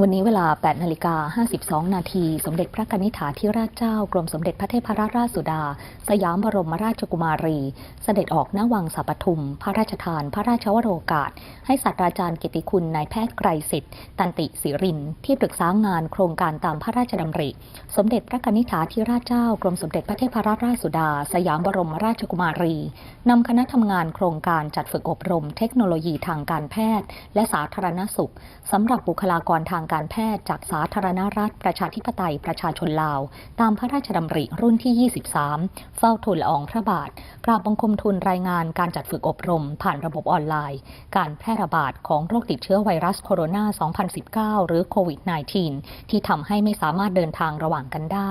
วันนี้เวลา 8 นาฬิกา 52 นาที สมเด็จพระกนิษฐาธิราชเจ้า กรมสมเด็จพระเทพรัตนราชสุดา สยามบรมราชกุมารี เสด็จออกณวังสัปทุม พระราชทาน พระราชวโรกาส ให้ศาสตราจารย์กิติคุณนายแพทย์ไกรสิทธิ์ ตันติศิริน ที่ปรึกษางานโครงการตามพระราชดำริ สมเด็จพระกนิษฐาธิราชเจ้า กรมสมเด็จพระเทพรัตนราชสุดา สยามบรมราชกุมารี นำคณะทำงานโครงการจัดฝึกอบรม เทคโนโลยีทางการแพทย์ และสาธารณสุขสำหรับบุคลากรทางการแพทย์จากสาธารณรัฐประชาธิปไตยประชาชนลาว ตามพระราชดำริรุ่นที่ 23 เฝ้าทูลละอองพระบาท กราบบังคมทูลรายงานการจัดฝึกอบรม ผ่านระบบออนไลน์ การแพร่ระบาดของโรคติดเชื้อไวรัสโคโรนา 2019 หรือโควิด -19 ที่ทำให้ไม่สามารถเดินทางระหว่างกันได้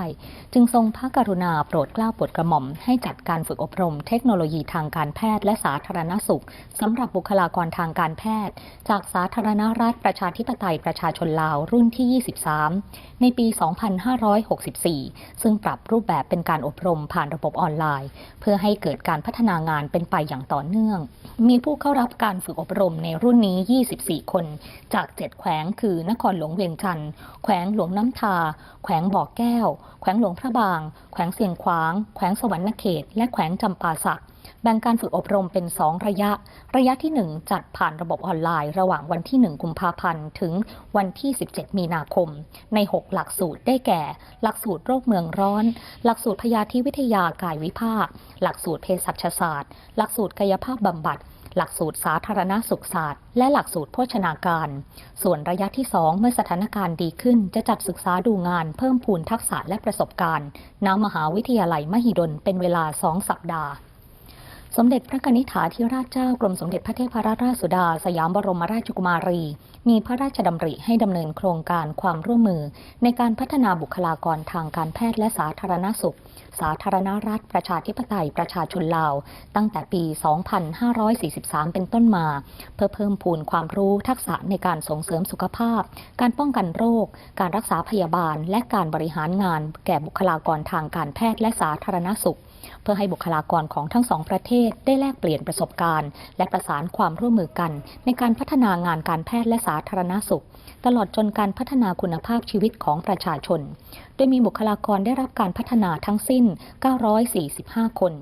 จึงทรงพระกรุณาโปรดเกล้าโปรดกระหม่อมให้จัดการฝึกอบรม เทคโนโลยีทางการแพทย์และสาธารณสุขสำหรับบุคลากรทางการแพทย์ จากสาธารณรัฐประชาธิปไตยประชาชนลาวรุ่นที่ 23 ในปี 2564 ซึ่งปรับรูปแบบเป็นการอบรมผ่านระบบออนไลน์ เพื่อให้เกิดการพัฒนางานเป็นไปอย่างต่อเนื่อง มีผู้เข้ารับการฝึกอบรมในรุ่นนี้ 24 คน จาก 7 แขวงคือนครหลวงเวียงจันทร์แขวงหลวงน้ำทา แขวงบ่อแก้ว แขวงหลวงพระบาง แขวงเสียงขวาง แขวงสวรรณเขต และแขวงจำปาสัก แบ่งการฝึกอบรมเป็น 2 ระยะ ระยะที่ 1 จัดผ่านระบบออนไลน์ ระหว่างวันที่ 1 กุมภาพันธ์ ถึงวันที่ 17 มีนาคม ใน 6 หลักสูตรได้แก่ หลักสูตรโรคเมืองร้อน หลักสูตรพยาธิวิทยากายวิภาค หลักสูตรเภสัชศาสตร์ หลักสูตรกายภาพบำบัดหลักสูตรสาธารณสุขศาสตร์ และหลักสูตรโภชนาการ ส่วนระยะที่ 2 เมื่อสถานการณ์ดีขึ้น จะจัดศึกษาดูงานเพิ่มพูนทักษะและประสบการณ์ณมหาวิทยาลัยมหิดลเป็นเวลา 2 สัปดาห์ สมเด็จพระนิษฐาธิราชเจ้ากรมสมเด็จพระเทพรัตนราชสุดา สยามบรมราชกุมารี มีพระราชดำริให้ดำเนินโครงการความร่วมมือ ในการพัฒนาบุคลากรทางการแพทย์และสาธารณสุข สาธารณรัฐ ประชาธิปไตยประชาชนลาว ตั้งแต่ปี 2543 เป็นต้นมา เพื่อเพิ่มพูนความรู้ทักษะในการส่งเสริมสุขภาพ การป้องกันโรค การรักษาพยาบาล และการบริหารงาน แก่บุคลากรทางการแพทย์และสาธารณสุข เพื่อให้บุคลากรของทั้งสองประเทศได้แลกเปลี่ยนประสบการณ์ และประสานความร่วมมือกัน ในการพัฒนางานการแพทย์และสาธารณสุข ตลอดจนการพัฒนาคุณภาพชีวิตของประชาชน โดยมีบุคลากรได้รับการพัฒนาทั้งสิ้น 945 คน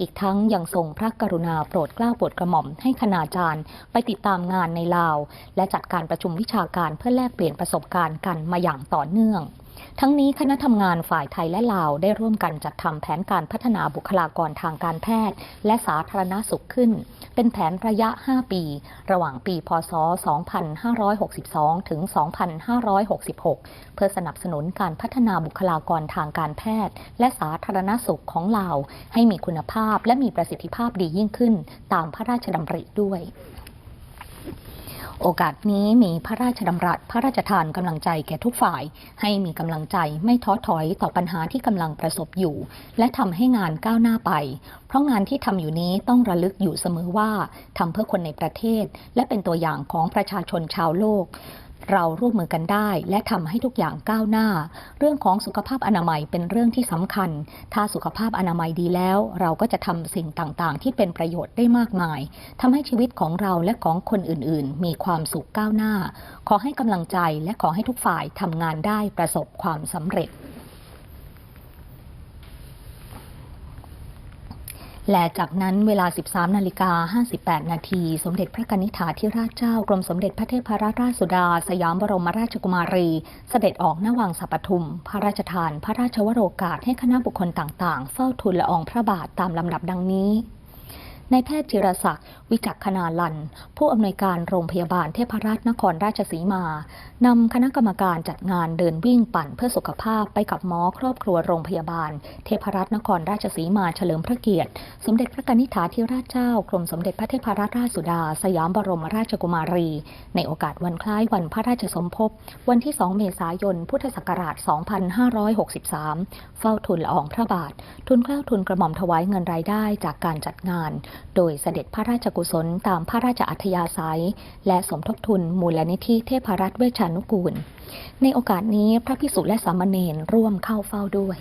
อีกทั้งยังทรงพระกรุณาโปรดเกล้าโปรดกระหม่อมให้คณาจารย์ ไปติดตามงานในลาว และจัดการประชุมวิชาการเพื่อแลกเปลี่ยนประสบการณ์กันมาอย่างต่อเนื่อง ทั้งนี้คณะทำงานฝ่ายไทยและลาวได้ร่วมกันจัดทำแผนการพัฒนาบุคลากรทางการแพทย์ และสาธารณสุขขึ้น เป็นแผนระยะ 5 ปี ระหว่างปี พศ 2562 ถึง 2566 เพื่อสนับสนุนการพัฒนาบุคลากรทางการแพทย์ และสาธารณสุขของลาว ให้มีคุณภาพและมีประสิทธิภาพดียิ่งขึ้น ตามพระราชดำริด้วย โอกาสนี้มีพระราชดำรัส พระราชทานกำลังใจแก่ทุกฝ่าย ให้มีกำลังใจไม่ท้อถอยต่อปัญหาที่กำลังประสบอยู่ และทำให้งานก้าวหน้าไป เพราะงานที่ทำอยู่นี้ต้องระลึกอยู่เสมอว่าทำเพื่อคนในประเทศ และเป็นตัวอย่างของประชาชนชาวโลก เราร่วมมือกันได้ และทำให้ทุกอย่างก้าวหน้า เรื่องของสุขภาพอนามัยเป็นเรื่องที่สำคัญ ถ้าสุขภาพอนามัยดีแล้ว เราก็จะทำสิ่งต่างๆ ที่เป็นประโยชน์ได้มากมายทำให้ชีวิตของเราและของคนอื่นๆ มีความสุขก้าวหน้า ขอให้กำลังใจและขอให้ทุกฝ่ายทำงานได้ประสบความสำเร็จ และจากนั้นเวลา 13 นาฬิกา 58 นาที สมเด็จพระกนิษฐาธิราชเจ้ากรมสมเด็จพระเทพรัตนราชสุดา สยามบรมราชกุมารี เสด็จออกหน้าวังสัปทุม พระราชทาน พระราชวโรกาสให้คณะบุคคลต่างๆ เฝ้าทูลละอองพระบาทตามลำดับดังนี้ นายแพทย์จิรศักดิ์วิจักขณาลัน ผู้อำนวยการโรงพยาบาลเทพรัตน์นครราชสีมานำคณะกรรมการจัดงานเดินวิ่งปั่นเพื่อสุขภาพไปกับหมอครอบครัวโรงพยาบาล เทพรัตน์นครราชสีมาเฉลิมพระเกียรติ สมเด็จพระกนิษฐาธิราชเจ้ากรมสมเด็จพระเทพรัตนราชสุดา สยามบรมราชกุมารี ในโอกาสวันคล้ายวันพระราชสมภพ วันที่ 2 เมษายน พุทธศักราช 2563 เฝ้าทุนละอองพระบาท ทุนเกล้าทุนกระหม่อมถวายเงินรายได้จากการจัดงานโดยเสด็จพระราชกุศลตามพระราชอัธยาศัย และสมทบทุนมูลนิธิเทพรัตน์เวชานุกูล ในโอกาสนี้พระภิกษุและสามเณรร่วมเข้าเฝ้าด้วย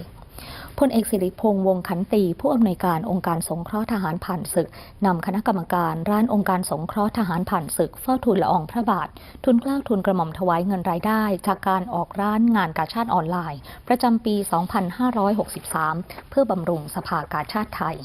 พลเอกสิริพงษ์วงศ์ขันตี ผู้อำนวยการองค์การสงเคราะห์ทหารผ่านศึกนำคณะกรรมการร้านองค์การสงเคราะห์ทหารผ่านศึกเฝ้าทูลละอองพระบาท ทุนเกล้าทุนกระหม่อมถวายเงินรายได้ จากการออกร้านงานกาชาติออนไลน์ ประจำปี 2563 เพื่อบำรุงสภากาชาติไทย